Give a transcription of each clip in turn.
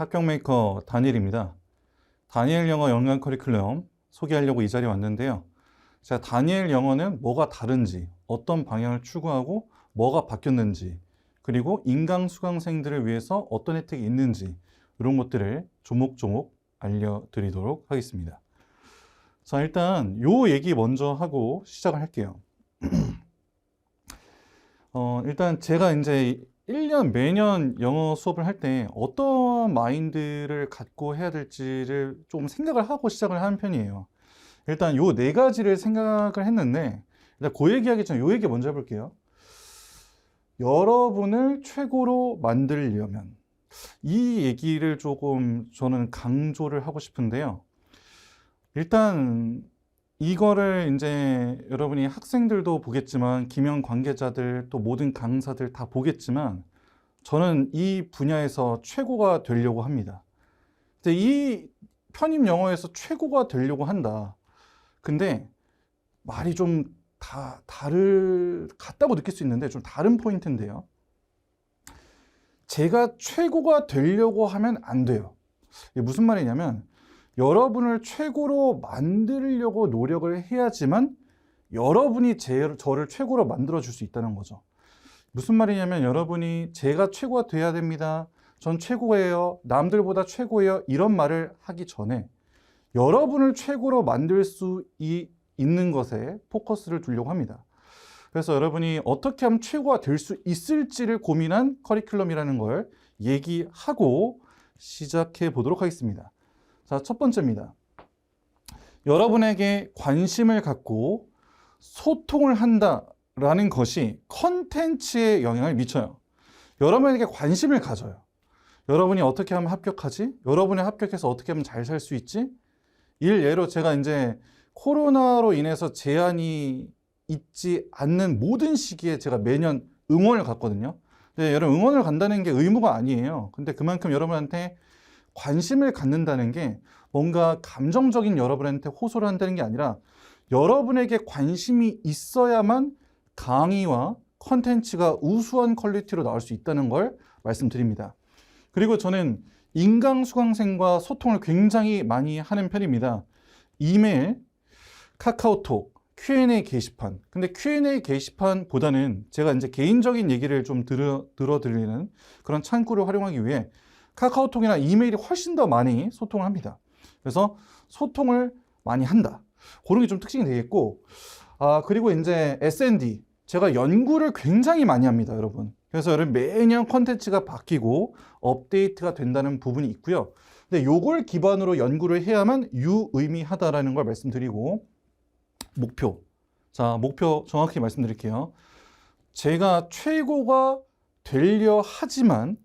네. 합격 메이커 다니엘입니다. 다니엘 영어 연관 커리큘럼 소개하려고 이 자리에 왔는데요. 제가 다니엘 영어는 뭐가 다른지, 어떤 방향을 추구하고 뭐가 바뀌었는지, 그리고 인강 수강생들을 위해서 어떤 혜택이 있는지, 이런 것들을 조목조목 알려드리도록 하겠습니다. 자, 일단 요 얘기 먼저 하고 시작을 할게요. 어, 일단 제가 이제 1년 매년 영어 수업을 할 때 어떤 마인드를 갖고 해야 될지를 좀 생각을 하고 시작을 하는 편이에요. 일단 요 네 가지를 생각을 했는데 일단 그 얘기하기 전에 요 얘기 먼저 해볼게요. 여러분을 최고로 만들려면 이 얘기를 조금 저는 강조를 하고 싶은데요. 일단 이거를 이제 여러분이 학생들도 보겠지만 김영 관계자들 또 모든 강사들 다 보겠지만 저는 이 분야에서 최고가 되려고 합니다. 근데 이 편입 영어에서 최고가 되려고 한다. 근데 말이 좀 다 다를 같다고 느낄 수 있는데 좀 다른 포인트인데요. 제가 최고가 되려고 하면 안 돼요. 무슨 말이냐면 여러분을 최고로 만들려고 노력을 해야지만 여러분이 제, 저를 최고로 만들어 줄 수 있다는 거죠. 무슨 말이냐면 여러분이 제가 최고가 돼야 됩니다. 전 최고예요. 남들보다 최고예요. 이런 말을 하기 전에 여러분을 최고로 만들 수 이- 있는 것에 포커스를 두려고 합니다. 그래서 여러분이 어떻게 하면 최고가 될 수 있을지를 고민한 커리큘럼이라는 걸 얘기하고 시작해 보도록 하겠습니다. 자, 첫 번째입니다. 여러분에게 관심을 갖고 소통을 한다라는 것이 컨텐츠에 영향을 미쳐요. 여러분에게 관심을 가져요. 여러분이 어떻게 하면 합격하지? 여러분이 합격해서 어떻게 하면 잘 살 수 있지? 일 예로 제가 이제 코로나로 인해서 제한이 있지 않는 모든 시기에 제가 매년 응원을 갔거든요. 근데 여러분 응원을 간다는 게 의무가 아니에요. 근데 그만큼 여러분한테 관심을 갖는다는 게 뭔가 감정적인 여러분한테 호소를 한다는 게 아니라 여러분에게 관심이 있어야만 강의와 컨텐츠가 우수한 퀄리티로 나올 수 있다는 걸 말씀드립니다. 그리고 저는 인강 수강생과 소통을 굉장히 많이 하는 편입니다. 이메일, 카카오톡, Q&A 게시판. 근데 Q&A 게시판보다는 제가 이제 개인적인 얘기를 좀 들어, 들어드리는 그런 창구를 활용하기 위해 카카오톡이나 이메일이 훨씬 더 많이 소통을 합니다. 그래서 소통을 많이 한다. 그런 게 좀 특징이 되겠고, 아, 그리고 이제 S&D. 제가 연구를 굉장히 많이 합니다, 여러분. 그래서 여러분 매년 컨텐츠가 바뀌고 업데이트가 된다는 부분이 있고요. 근데 요걸 기반으로 연구를 해야만 유의미하다라는 걸 말씀드리고, 목표. 자, 목표 정확히 말씀드릴게요. 제가 최고가 되려 하지만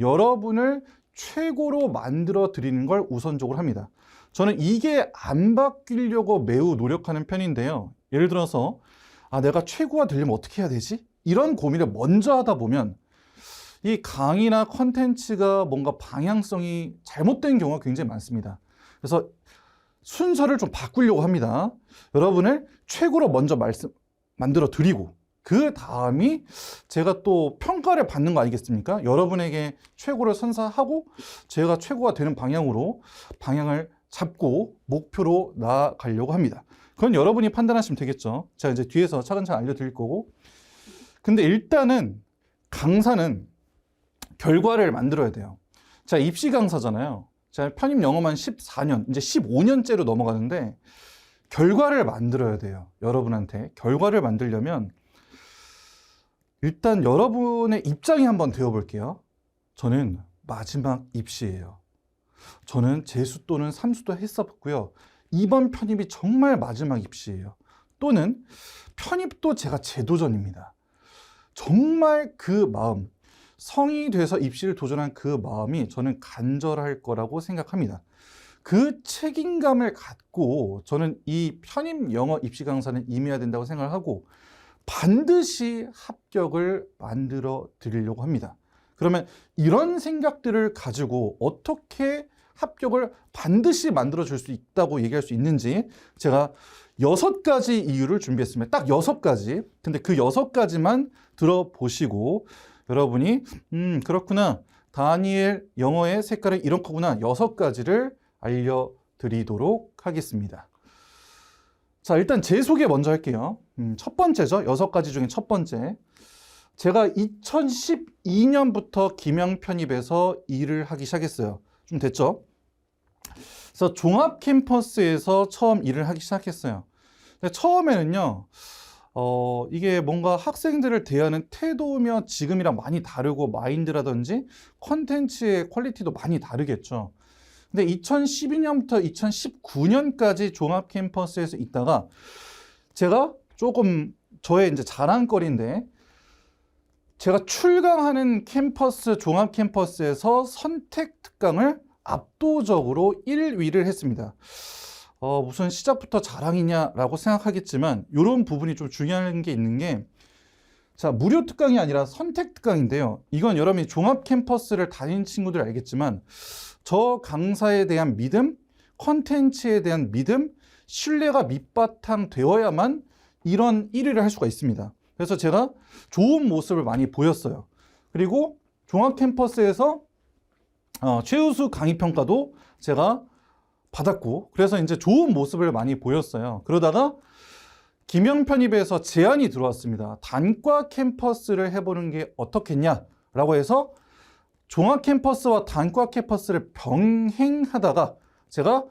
여러분을 최고로 만들어 드리는 걸 우선적으로 합니다. 저는 이게 안 바뀌려고 매우 노력하는 편인데요. 예를 들어서, 아, 내가 최고가 되려면 어떻게 해야 되지? 이런 고민을 먼저 하다 보면 이 강의나 컨텐츠가 뭔가 방향성이 잘못된 경우가 굉장히 많습니다. 그래서 순서를 좀 바꾸려고 합니다. 여러분을 최고로 먼저 말씀, 만들어 드리고, 그 다음이 제가 또 평가를 받는 거 아니겠습니까? 여러분에게 최고를 선사하고 제가 최고가 되는 방향으로 방향을 잡고 목표로 나아가려고 합니다. 그건 여러분이 판단하시면 되겠죠. 제가 이제 뒤에서 차근차근 알려드릴 거고. 근데 일단은 강사는 결과를 만들어야 돼요. 자, 입시 강사잖아요. 제가 편입 영어만 14년, 이제 15년째로 넘어가는데 결과를 만들어야 돼요. 여러분한테. 결과를 만들려면 일단 여러분의 입장이 한번 되어 볼게요. 저는 마지막 입시예요. 저는 재수 또는 삼수도 했었고요. 이번 편입이 정말 마지막 입시예요. 또는 편입도 제가 재도전입니다. 정말 그 마음, 성이 돼서 입시를 도전한 그 마음이 저는 간절할 거라고 생각합니다. 그 책임감을 갖고 저는 이 편입 영어 입시 강사는 임해야 된다고 생각을 하고 반드시 합격을 만들어 드리려고 합니다. 그러면 이런 생각들을 가지고 어떻게 합격을 반드시 만들어 줄 수 있다고 얘기할 수 있는지 제가 여섯 가지 이유를 준비했습니다. 딱 여섯 가지. 근데 그 여섯 가지만 들어보시고 여러분이 음 그렇구나 다니엘 영어의 색깔은 이런 거구나 여섯 가지를 알려드리도록 하겠습니다. 자, 일단 제 소개 먼저 할게요. 음, 첫 번째죠. 여섯 가지 중에 첫 번째. 제가 2012년부터 김영 편입에서 일을 하기 시작했어요. 좀 됐죠? 그래서 종합 캠퍼스에서 처음 일을 하기 시작했어요. 근데 처음에는요, 어, 이게 뭔가 학생들을 대하는 태도며 지금이랑 많이 다르고 마인드라든지 컨텐츠의 퀄리티도 많이 다르겠죠. 근데 2012년부터 2019년까지 종합 캠퍼스에서 있다가 제가 조금 저의 이제 자랑거리인데 제가 출강하는 캠퍼스 종합 캠퍼스에서 선택 특강을 압도적으로 1위를 했습니다. 어, 무슨 시작부터 자랑이냐라고 생각하겠지만 이런 부분이 좀 중요한 게 있는 게 자, 무료 특강이 아니라 선택 특강인데요. 이건 여러분이 종합 캠퍼스를 다닌 친구들 알겠지만 저 강사에 대한 믿음, 컨텐츠에 대한 믿음, 신뢰가 밑바탕 되어야만 이런 1위를 할 수가 있습니다. 그래서 제가 좋은 모습을 많이 보였어요. 그리고 종합 캠퍼스에서 어, 최우수 강의 평가도 제가 받았고 그래서 이제 좋은 모습을 많이 보였어요. 그러다가 김영 편입에서 제안이 들어왔습니다. 단과 캠퍼스를 해보는 게 어떻겠냐라고 해서 종합 캠퍼스와 단과 캠퍼스를 병행하다가 제가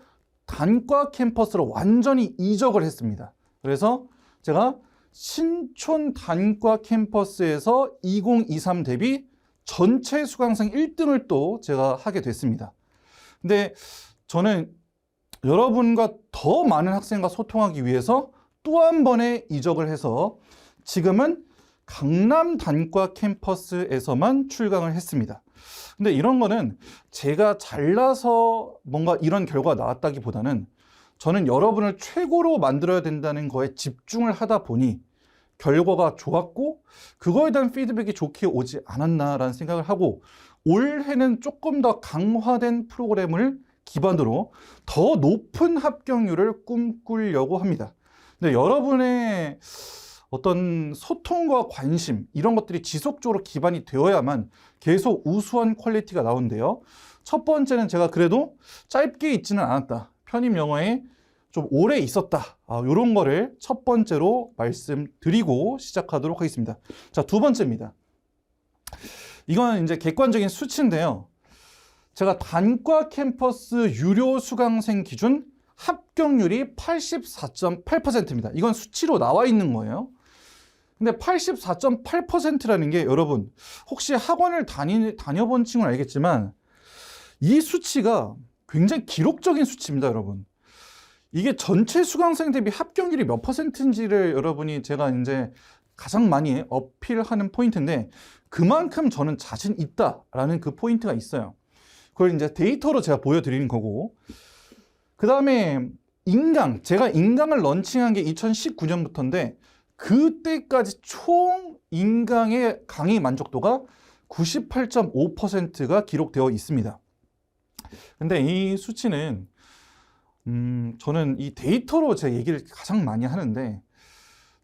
단과 캠퍼스로 완전히 이적을 했습니다. 그래서 제가 신촌 단과 캠퍼스에서 2023 대비 전체 수강생 1등을 또 제가 하게 됐습니다. 근데 저는 여러분과 더 많은 학생과 소통하기 위해서 또 한 번의 이적을 해서 지금은 강남 단과 캠퍼스에서만 출강을 했습니다. 근데 이런 거는 제가 잘나서 뭔가 이런 결과가 나왔다기보다는 저는 여러분을 최고로 만들어야 된다는 거에 집중을 하다 보니 결과가 좋았고 그거에 대한 피드백이 좋게 오지 않았나라는 생각을 하고 올해는 조금 더 강화된 프로그램을 기반으로 더 높은 합격률을 꿈꾸려고 합니다. 근데 여러분의 어떤 소통과 관심 이런 것들이 지속적으로 기반이 되어야만 계속 우수한 퀄리티가 나오는데요. 첫 번째는 제가 그래도 짧게 있지는 않았다. 편입 영어에 좀 오래 있었다. 아, 이런 거를 첫 번째로 말씀드리고 시작하도록 하겠습니다. 자, 두 번째입니다. 이건 이제 객관적인 수치인데요. 제가 단과 캠퍼스 유료 수강생 기준 합격률이 84.8%입니다. 이건 수치로 나와 있는 거예요. 근데 84.8%라는 게 여러분 혹시 학원을 다니, 다녀본 친구는 알겠지만 이 수치가 굉장히 기록적인 수치입니다, 여러분. 이게 전체 수강생 대비 합격률이 몇 퍼센트인지를 여러분이 제가 이제 가장 많이 어필하는 포인트인데 그만큼 저는 자신 있다라는 그 포인트가 있어요. 그걸 이제 데이터로 제가 보여드리는 거고 그 다음에 인강 제가 인강을 런칭한 게 2019년부터인데 그때까지 총 인강의 강의 만족도가 98.5%가 기록되어 있습니다. 근데 이 수치는 음, 저는 이 데이터로 제 얘기를 가장 많이 하는데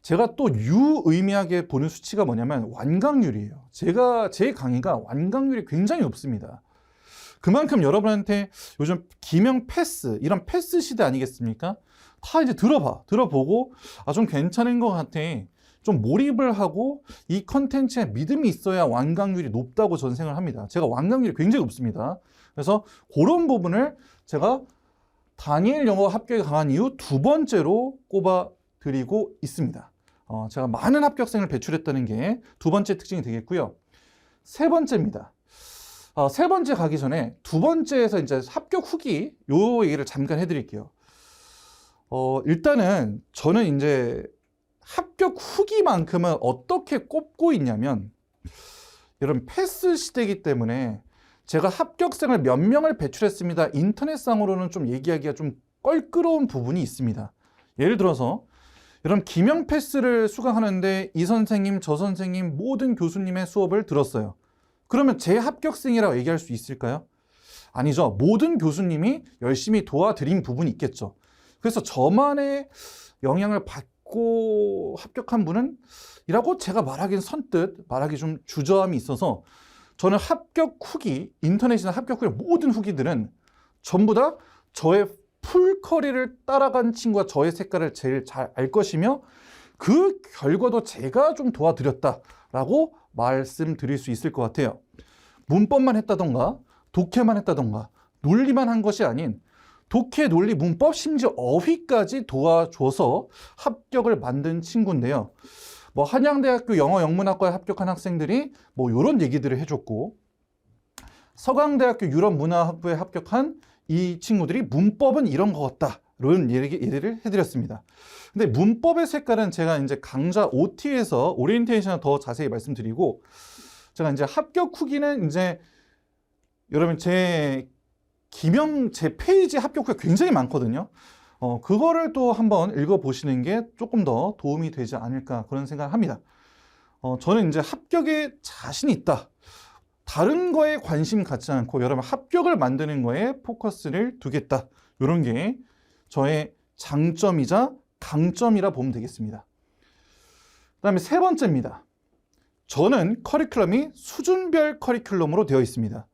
제가 또 유의미하게 보는 수치가 뭐냐면 완강률이에요. 제가 제 강의가 완강률이 굉장히 높습니다. 그만큼 여러분한테 요즘 기명 패스 이런 패스 시대 아니겠습니까? 다 이제 들어봐, 들어보고 아 좀 괜찮은 것 같아. 좀 몰입을 하고 이 컨텐츠에 믿음이 있어야 완강률이 높다고 저는 생각을 합니다. 제가 완강률이 굉장히 높습니다. 그래서 그런 부분을 제가 다니엘 영어 합격에 강한 이유 두 번째로 꼽아 드리고 있습니다. 어, 제가 많은 합격생을 배출했다는 게 두 번째 특징이 되겠고요. 세 번째입니다. 어, 세 번째 가기 전에 두 번째에서 이제 합격 후기 요 얘기를 잠깐 해드릴게요. 어, 일단은 저는 이제 합격 후기만큼은 어떻게 꼽고 있냐면 이런 패스 시대이기 때문에 제가 합격생을 몇 명을 배출했습니다. 인터넷상으로는 좀 얘기하기가 좀 껄끄러운 부분이 있습니다. 예를 들어서 여러분 기명 패스를 수강하는데 이 선생님 저 선생님 모든 교수님의 수업을 들었어요. 그러면 제 합격생이라고 얘기할 수 있을까요? 아니죠. 모든 교수님이 열심히 도와드린 부분이 있겠죠. 그래서 저만의 영향을 받 고 합격한 분은 이라고 제가 말하기는 선뜻 말하기 좀 주저함이 있어서 저는 합격 후기, 인터넷이나 합격 후기 모든 후기들은 전부 다 저의 풀 커리를 따라간 친구가 저의 색깔을 제일 잘 알 것이며 그 결과도 제가 좀 도와드렸다라고 말씀드릴 수 있을 것 같아요. 문법만 했다던가 독해만 했다던가 논리만 한 것이 아닌 독해, 논리, 문법, 심지어 어휘까지 도와줘서 합격을 만든 친구인데요. 뭐 한양대학교 영어 영문학과에 합격한 학생들이 뭐 이런 얘기들을 해줬고 서강대학교 유럽문화학부에 합격한 이 친구들이 문법은 이런 것 같다. 이런 얘기, 얘기를 해드렸습니다. 근데 문법의 색깔은 제가 이제 강좌 OT에서 오리엔테이션을 더 자세히 말씀드리고 제가 이제 합격 후기는 이제 여러분 제 제 페이지 합격 후기 굉장히 많거든요. 어, 그거를 또 한번 읽어보시는 게 조금 더 도움이 되지 않을까 그런 생각을 합니다. 어, 저는 이제 합격에 자신이 있다. 다른 거에 관심 갖지 않고 여러분 합격을 만드는 거에 포커스를 두겠다. 이런 게 저의 장점이자 강점이라 보면 되겠습니다. 그 다음에 세 번째입니다. 저는 커리큘럼이 수준별 커리큘럼으로 되어 있습니다.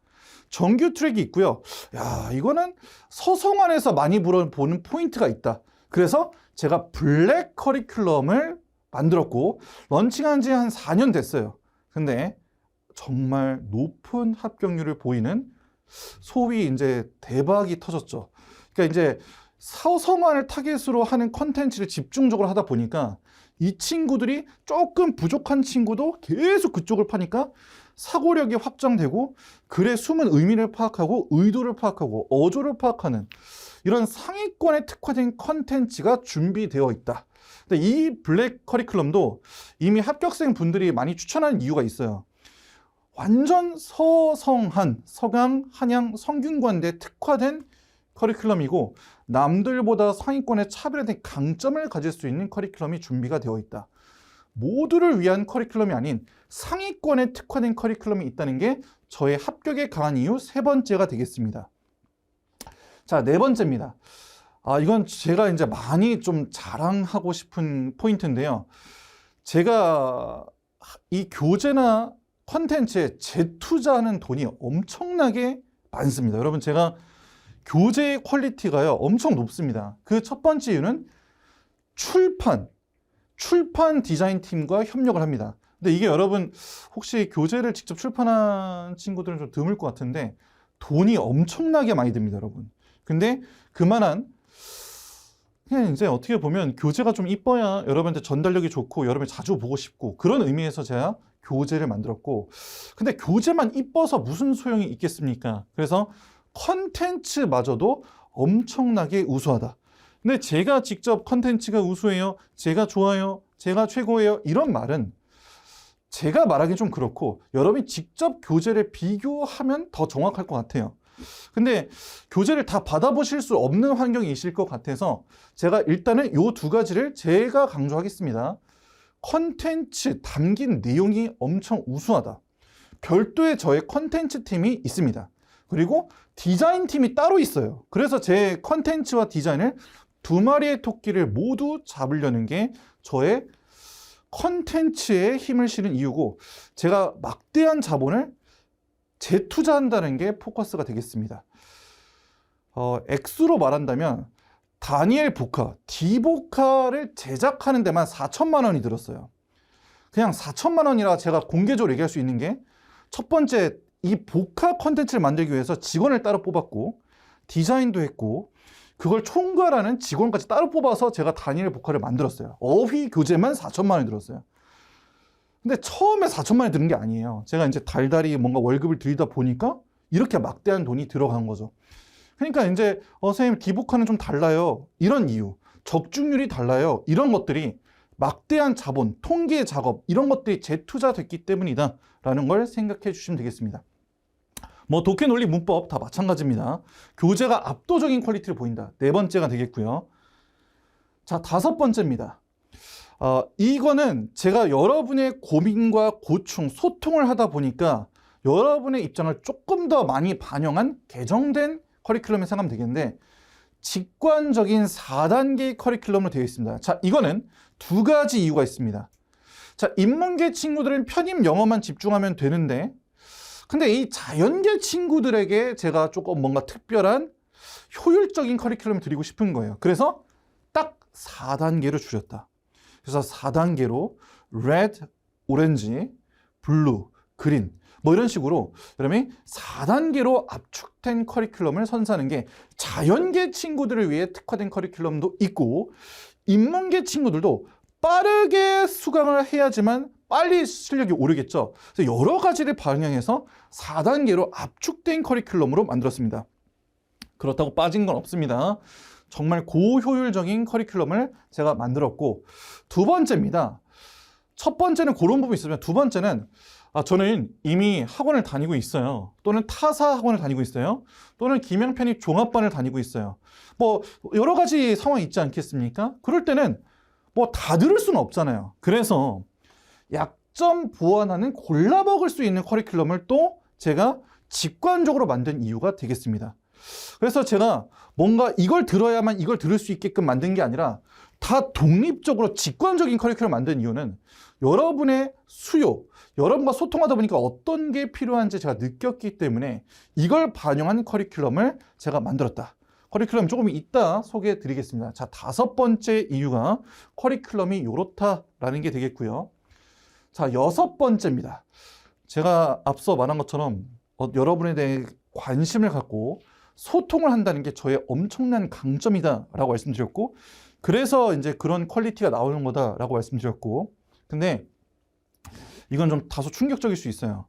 정규 트랙이 있고요. 야, 이거는 서성안에서 많이 보는 포인트가 있다. 그래서 제가 블랙 커리큘럼을 만들었고 런칭한 지 한 4년 됐어요. 근데 정말 높은 합격률을 보이는 소위 이제 대박이 터졌죠. 그러니까 이제 서성안을 타겟으로 하는 컨텐츠를 집중적으로 하다 보니까 이 친구들이 조금 부족한 친구도 계속 그쪽을 파니까 사고력이 확장되고 글의 숨은 의미를 파악하고 의도를 파악하고 어조를 파악하는 이런 상위권에 특화된 컨텐츠가 준비되어 있다. 근데 이 블랙 커리큘럼도 이미 합격생 분들이 많이 추천하는 이유가 있어요. 완전 서성한, 서강, 한양, 성균관대 특화된 커리큘럼이고 남들보다 상위권의 차별화된 강점을 가질 수 있는 커리큘럼이 준비가 되어 있다. 모두를 위한 커리큘럼이 아닌 상위권에 특화된 커리큘럼이 있다는 게 저의 합격에 강한 이유 세 번째가 되겠습니다. 자, 네 번째입니다. 아, 이건 제가 이제 많이 좀 자랑하고 싶은 포인트인데요. 제가 이 교재나 컨텐츠에 재투자하는 돈이 엄청나게 많습니다. 여러분, 제가 교재의 퀄리티가요, 엄청 높습니다. 그 첫 번째 이유는 출판, 출판 디자인 팀과 협력을 합니다. 근데 이게 여러분 혹시 교재를 직접 출판한 친구들은 좀 드물 것 같은데 돈이 엄청나게 많이 듭니다, 여러분. 근데 그만한 그냥 이제 어떻게 보면 교재가 좀 이뻐야 여러분한테 전달력이 좋고 여러분이 자주 보고 싶고 그런 의미에서 제가 교재를 만들었고 근데 교재만 이뻐서 무슨 소용이 있겠습니까? 그래서 컨텐츠마저도 엄청나게 우수하다. 근데 제가 직접 컨텐츠가 우수해요. 제가 좋아요. 제가 최고예요. 이런 말은 제가 말하기 좀 그렇고 여러분이 직접 교재를 비교하면 더 정확할 것 같아요. 근데 교재를 다 받아보실 수 없는 환경이실 것 같아서 제가 일단은 이 두 가지를 제가 강조하겠습니다. 컨텐츠 담긴 내용이 엄청 우수하다. 별도의 저의 컨텐츠 팀이 있습니다. 그리고 디자인 팀이 따로 있어요. 그래서 제 컨텐츠와 디자인을 두 마리의 토끼를 모두 잡으려는 게 저의 컨텐츠에 힘을 실은 이유고 제가 막대한 자본을 재투자한다는 게 포커스가 되겠습니다. 어, 액수로 말한다면 다니엘 보카, 디보카를 제작하는 데만 4천만 원이 들었어요. 그냥 4천만 원이라 제가 공개적으로 얘기할 수 있는 게 첫 번째 이 보카 컨텐츠를 만들기 위해서 직원을 따로 뽑았고 디자인도 했고 그걸 총괄하는 직원까지 따로 뽑아서 제가 다니엘 보카를 만들었어요. 어휘 교재만 4천만 원이 들었어요. 근데 처음에 4천만 원이 드는 게 아니에요. 제가 이제 달달이 뭔가 월급을 드리다 보니까 이렇게 막대한 돈이 들어간 거죠. 그러니까 이제 어, 선생님 디보카는 좀 달라요. 이런 이유. 적중률이 달라요. 이런 것들이 막대한 자본, 통계 작업 이런 것들이 재투자됐기 때문이다 라는 걸 생각해 주시면 되겠습니다. 뭐 독해 논리 문법 다 마찬가지입니다. 교재가 압도적인 퀄리티를 보인다. 네 번째가 되겠고요. 자, 다섯 번째입니다. 어, 이거는 제가 여러분의 고민과 고충, 소통을 하다 보니까 여러분의 입장을 조금 더 많이 반영한 개정된 커리큘럼을 생각하면 되겠는데 직관적인 4단계 커리큘럼으로 되어 있습니다. 자, 이거는 두 가지 이유가 있습니다. 자, 인문계 친구들은 편입 영어만 집중하면 되는데 근데 이 자연계 친구들에게 제가 조금 뭔가 특별한 효율적인 커리큘럼을 드리고 싶은 거예요. 그래서 딱 4단계로 줄였다. 그래서 4단계로 red, 오렌지, 블루, 그린 뭐 이런 식으로 여러분이 4단계로 압축된 커리큘럼을 선사하는 게 자연계 친구들을 위해 특화된 커리큘럼도 있고 인문계 친구들도 빠르게 수강을 해야지만 빨리 실력이 오르겠죠. 그래서 여러 가지를 반영해서 4단계로 압축된 커리큘럼으로 만들었습니다. 그렇다고 빠진 건 없습니다. 정말 고효율적인 커리큘럼을 제가 만들었고 두 번째입니다. 첫 번째는 그런 부분이 있으면 두 번째는 아, 저는 이미 학원을 다니고 있어요. 또는 타사 학원을 다니고 있어요. 또는 김영편이 종합반을 다니고 있어요. 뭐 여러 가지 상황이 있지 않겠습니까? 그럴 때는 뭐 다 들을 수는 없잖아요. 그래서 약점 보완하는 골라 먹을 수 있는 커리큘럼을 또 제가 직관적으로 만든 이유가 되겠습니다. 그래서 제가 뭔가 이걸 들어야만 이걸 들을 수 있게끔 만든 게 아니라 다 독립적으로 직관적인 커리큘럼 만든 이유는 여러분의 수요, 여러분과 소통하다 보니까 어떤 게 필요한지 제가 느꼈기 때문에 이걸 반영한 커리큘럼을 제가 만들었다. 커리큘럼 조금 이따 소개해 드리겠습니다. 자, 다섯 번째 이유가 커리큘럼이 요렇다라는 게 되겠고요. 자, 여섯 번째입니다. 제가 앞서 말한 것처럼 어, 여러분에 대해 관심을 갖고 소통을 한다는 게 저의 엄청난 강점이다라고 말씀드렸고, 그래서 이제 그런 퀄리티가 나오는 거다라고 말씀드렸고, 근데 이건 좀 다소 충격적일 수 있어요.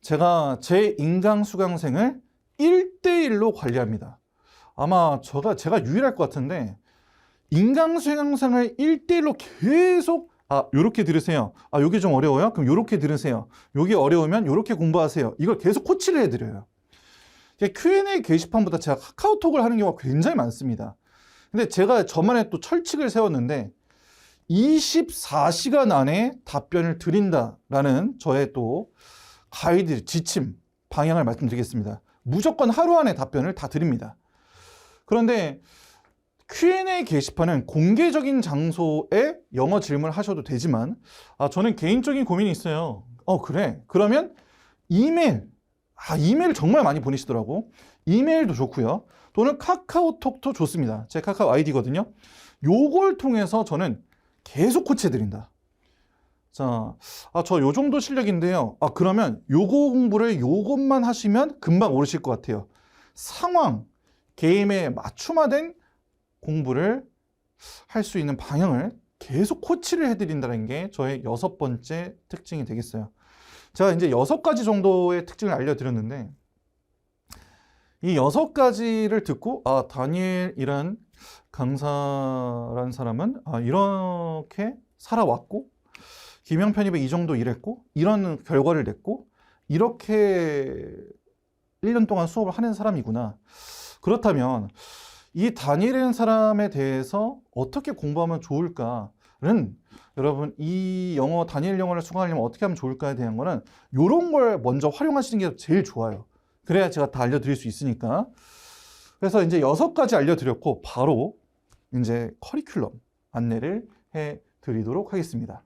제가 제 인강 수강생을 1대1로 관리합니다. 아마 제가, 제가 유일할 것 같은데, 인강 수강생을 1대1로 계속 아, 요렇게 들으세요. 아, 요게 좀 어려워요? 그럼 요렇게 들으세요. 요게 어려우면 요렇게 공부하세요. 이걸 계속 코치를 해드려요. Q&A 게시판보다 제가 카카오톡을 하는 경우가 굉장히 많습니다. 근데 제가 저만의 또 철칙을 세웠는데 24시간 안에 답변을 드린다라는 저의 또 가이드, 지침, 방향을 말씀드리겠습니다. 무조건 하루 안에 답변을 다 드립니다. 그런데 Q&A 게시판은 공개적인 장소에 영어 질문을 하셔도 되지만 아 저는 개인적인 고민이 있어요. 어 그래. 그러면 이메일 아 이메일 정말 많이 보내시더라고. 이메일도 좋고요. 또는 카카오톡도 좋습니다. 제 카카오 아이디거든요. 요걸 통해서 저는 계속 코치해 드린다. 자, 아, 저 요 정도 실력인데요. 아, 그러면 요거 공부를 요것만 하시면 금방 오르실 것 같아요. 상황, 게임에 맞춤화된 공부를 할 수 있는 방향을 계속 코치를 해드린다는 게 저의 여섯 번째 특징이 되겠어요. 제가 이제 여섯 가지 정도의 특징을 알려드렸는데, 이 여섯 가지를 듣고, 아, 다니엘이란 강사라는 사람은, 아, 이렇게 살아왔고, 김영 편입에 이 정도 일했고, 이런 결과를 냈고, 이렇게 1년 동안 수업을 하는 사람이구나. 그렇다면, 이 다니엘이라는 사람에 대해서 어떻게 공부하면 좋을까는 여러분 이 영어 다니엘 영어를 수강하려면 어떻게 하면 좋을까에 대한 거는 이런 걸 먼저 활용하시는 게 제일 좋아요. 그래야 제가 다 알려드릴 수 있으니까. 그래서 이제 여섯 가지 알려드렸고 바로 이제 커리큘럼 안내를 해 드리도록 하겠습니다.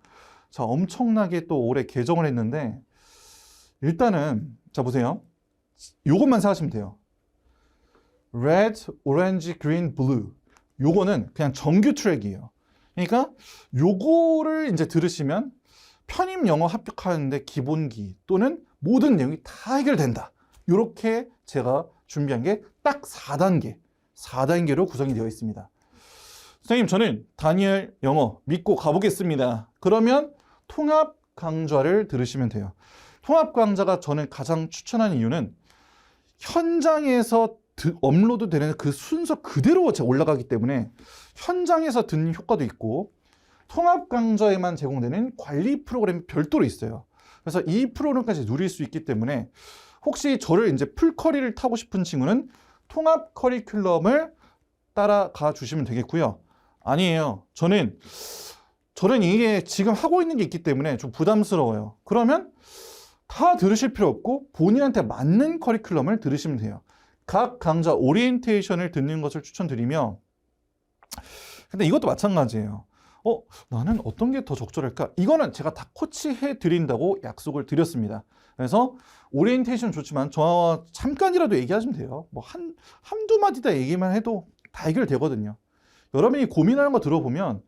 자 엄청나게 또 올해 개정을 했는데 일단은 자 보세요. 요것만 생각하시면 돼요. Red, orange, green, blue. 요거는 그냥 정규 트랙이에요. 그러니까 요거를 이제 들으시면 편입 영어 합격하는데 기본기 또는 모든 내용이 다 해결된다. 요렇게 제가 준비한 게 딱 4단계, 4단계로 구성이 되어 있습니다. 선생님, 저는 다니엘 영어 믿고 가보겠습니다. 그러면 통합 강좌를 들으시면 돼요. 통합 강좌가 저는 가장 추천하는 이유는 현장에서 드- 업로드 되는 그 순서 그대로 올라가기 때문에 현장에서 듣는 효과도 있고 통합 강좌에만 제공되는 관리 프로그램이 별도로 있어요. 그래서 이 프로그램까지 누릴 수 있기 때문에 혹시 저를 이제 풀커리를 타고 싶은 친구는 통합 커리큘럼을 따라가 주시면 되겠고요. 아니에요. 저는 저는 이게 지금 하고 있는 게 있기 때문에 좀 부담스러워요. 그러면 다 들으실 필요 없고 본인한테 맞는 커리큘럼을 들으시면 돼요. 각 강좌 오리엔테이션을 듣는 것을 추천드리며 근데 이것도 마찬가지예요. 어, 나는 어떤 게 더 적절할까? 이거는 제가 다 코치해 드린다고 약속을 드렸습니다. 그래서 오리엔테이션 좋지만 저와 잠깐이라도 얘기하시면 돼요. 뭐 한, 한두 마디 다 얘기만 해도 다 해결되거든요. 여러분이 고민하는 거 들어보면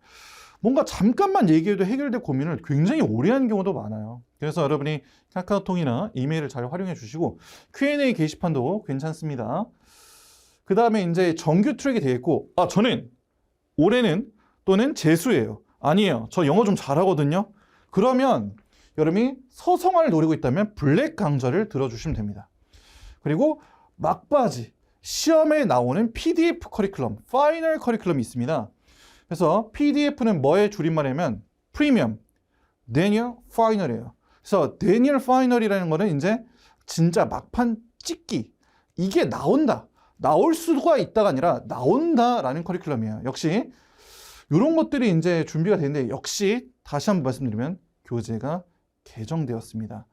뭔가 잠깐만 얘기해도 해결될 고민을 굉장히 오래 하는 경우도 많아요. 그래서 여러분이 카카오톡이나 이메일을 잘 활용해 주시고 Q&A 게시판도 괜찮습니다. 그 다음에 이제 정규 트랙이 되겠고, 아, 저는 올해는 또는 재수예요. 아니에요. 저 영어 좀 잘하거든요. 그러면 여러분이 서성화를 노리고 있다면 블랙 강좌를 들어주시면 됩니다. 그리고 막바지 시험에 나오는 PDF 커리큘럼, 파이널 커리큘럼이 있습니다. 그래서 PDF는 뭐의 줄임말이냐면 프리미엄, 데니얼 파이널이에요. 그래서 데니얼 파이널이라는 거는 이제 진짜 막판 찍기 이게 나온다. 나올 수가 있다가 아니라 나온다라는 커리큘럼이에요. 역시 이런 것들이 이제 준비가 되는데 역시 다시 한번 말씀드리면 교재가 개정되었습니다.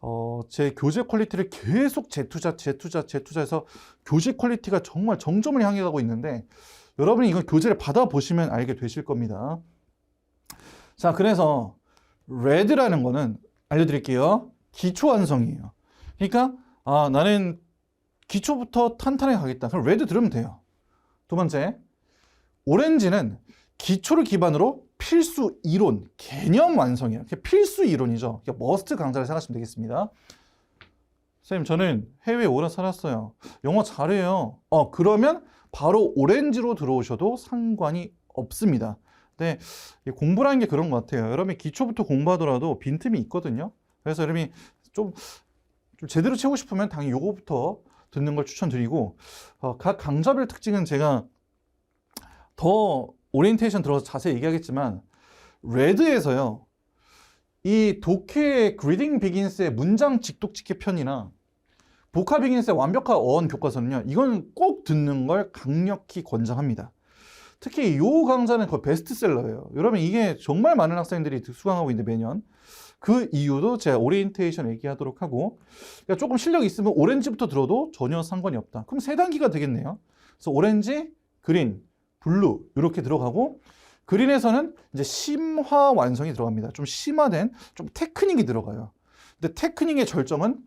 어, 제 교재 퀄리티를 계속 재투자, 재투자, 재투자해서 교재 퀄리티가 정말 정점을 향해 가고 있는데 여러분이 이거 교재를 받아보시면 알게 되실 겁니다. 자, 그래서 레드라는 거는 알려드릴게요. 기초 완성이에요. 그러니까 아, 나는 기초부터 탄탄하게 가겠다. 그럼 레드 들으면 돼요. 두 번째, 오렌지는 기초를 기반으로 필수 이론, 개념 완성이에요. 필수 이론이죠. 그게 머스트 강좌를 생각하시면 되겠습니다. 선생님, 저는 해외에 오래 살았어요. 영어 잘해요. 어, 그러면 바로 오렌지로 들어오셔도 상관이 없습니다. 근데 이 공부라는 게 그런 것 같아요. 여러분이 기초부터 공부하더라도 빈틈이 있거든요. 그래서 여러분이 좀, 좀 제대로 채우고 싶으면 당연히 요거부터 듣는 걸 추천드리고 어, 각 강좌별 특징은 제가 더 오리엔테이션 들어서 자세히 얘기하겠지만 레드에서요 이 독해의 그리딩 비긴스의 문장 직독직해 편이나 복화 비긴스의 완벽한 어원 교과서는요 이건 꼭 듣는 걸 강력히 권장합니다. 특히 이 강좌는 거의 베스트셀러예요. 여러분 이게 정말 많은 학생들이 수강하고 있는데 매년. 그 이유도 제가 오리엔테이션 얘기하도록 하고 그러니까 조금 실력이 있으면 오렌지부터 들어도 전혀 상관이 없다. 그럼 세 단계가 되겠네요. 그래서 오렌지, 그린, 블루 이렇게 들어가고 그린에서는 이제 심화 완성이 들어갑니다. 좀 심화된 좀 테크닉이 들어가요. 근데 테크닉의 절정은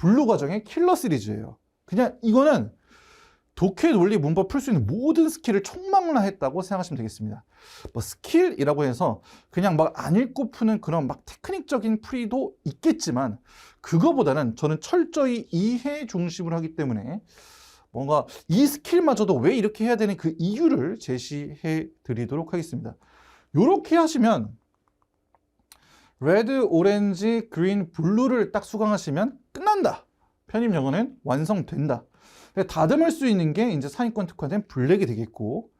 블루 과정의 킬러 시리즈예요. 그냥 이거는 독해 논리 문법 풀 수 있는 모든 스킬을 총망라했다고 생각하시면 되겠습니다. 뭐 스킬이라고 해서 그냥 막 안 읽고 푸는 그런 막 테크닉적인 풀이도 있겠지만 그거보다는 저는 철저히 이해 중심으로 하기 때문에 뭔가 이 스킬마저도 왜 이렇게 해야 되는 그 이유를 제시해 드리도록 하겠습니다. 이렇게 하시면 레드, 오렌지, 그린, 블루를 딱 수강하시면 끝난다. 편입 영어는 완성된다. 다듬을 수 있는 게 이제 상위권 특화된 블랙이 되겠고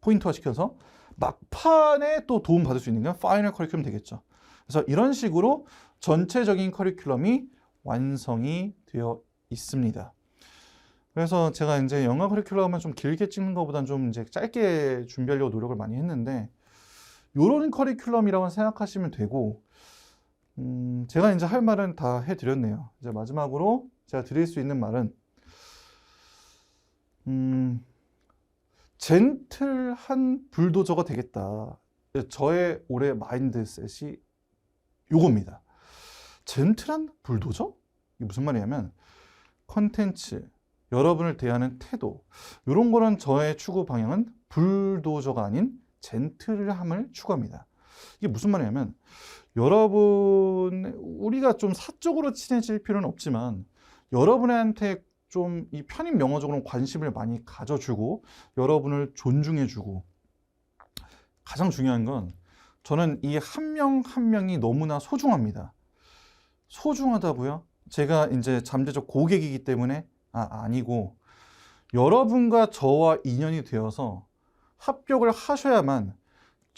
포인트화 시켜서 막판에 또 도움 받을 수 있는 건 파이널 커리큘럼 되겠죠. 그래서 이런 식으로 전체적인 커리큘럼이 완성이 되어 있습니다. 그래서 제가 이제 영어 커리큘럼은 좀 길게 찍는 것보다는 좀 이제 짧게 준비하려고 노력을 많이 했는데 요런 커리큘럼이라고 생각하시면 되고 음, 제가 이제 할 말은 다 해드렸네요. 이제 마지막으로 제가 드릴 수 있는 말은 음, 젠틀한 불도저가 되겠다. 저의 올해 마인드셋이 요겁니다. 젠틀한 불도저? 이게 무슨 말이냐면 컨텐츠, 여러분을 대하는 태도 이런 거는 저의 추구 방향은 불도저가 아닌 젠틀함을 추구합니다. 이게 무슨 말이냐면 여러분 우리가 좀 사적으로 친해질 필요는 없지만 여러분한테 좀 이 편입 영어적으로 관심을 많이 가져주고 여러분을 존중해주고 가장 중요한 건 저는 이 한 명 한 명이 너무나 소중합니다. 소중하다고요? 제가 이제 잠재적 고객이기 때문에 아, 아니고 여러분과 저와 인연이 되어서 합격을 하셔야만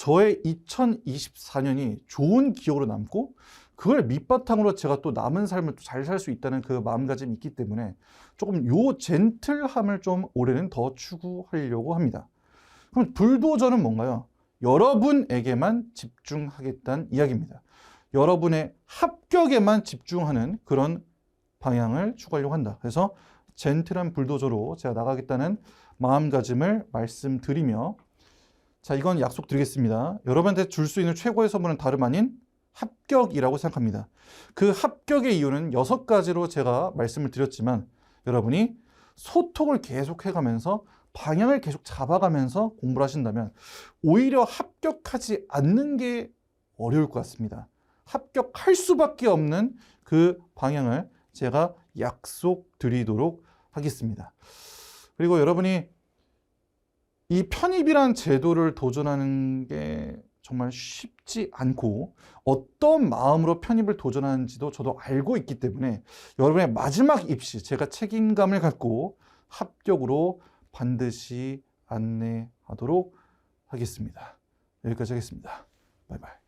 저의 2024년이 좋은 기억으로 남고 그걸 밑바탕으로 제가 또 남은 삶을 잘살 수 있다는 그 마음가짐이 있기 때문에 조금 요 젠틀함을 좀 올해는 더 추구하려고 합니다. 그럼 불도저는 뭔가요? 여러분에게만 집중하겠다는 이야기입니다. 여러분의 합격에만 집중하는 그런 방향을 추구하려고 한다. 그래서 젠틀한 불도저로 제가 나가겠다는 마음가짐을 말씀드리며 자, 이건 약속드리겠습니다. 여러분한테 줄 수 있는 최고의 선물은 다름 아닌 합격이라고 생각합니다. 그 합격의 이유는 여섯 가지로 제가 말씀을 드렸지만 여러분이 소통을 계속 해 가면서 방향을 계속 잡아가면서 공부를 하신다면 오히려 합격하지 않는 게 어려울 것 같습니다. 합격할 수밖에 없는 그 방향을 제가 약속드리도록 하겠습니다. 그리고 여러분이 이 편입이란 제도를 도전하는 게 정말 쉽지 않고 어떤 마음으로 편입을 도전하는지도 저도 알고 있기 때문에 여러분의 마지막 입시 제가 책임감을 갖고 합격으로 반드시 안내하도록 하겠습니다. 여기까지 하겠습니다. 바이바이.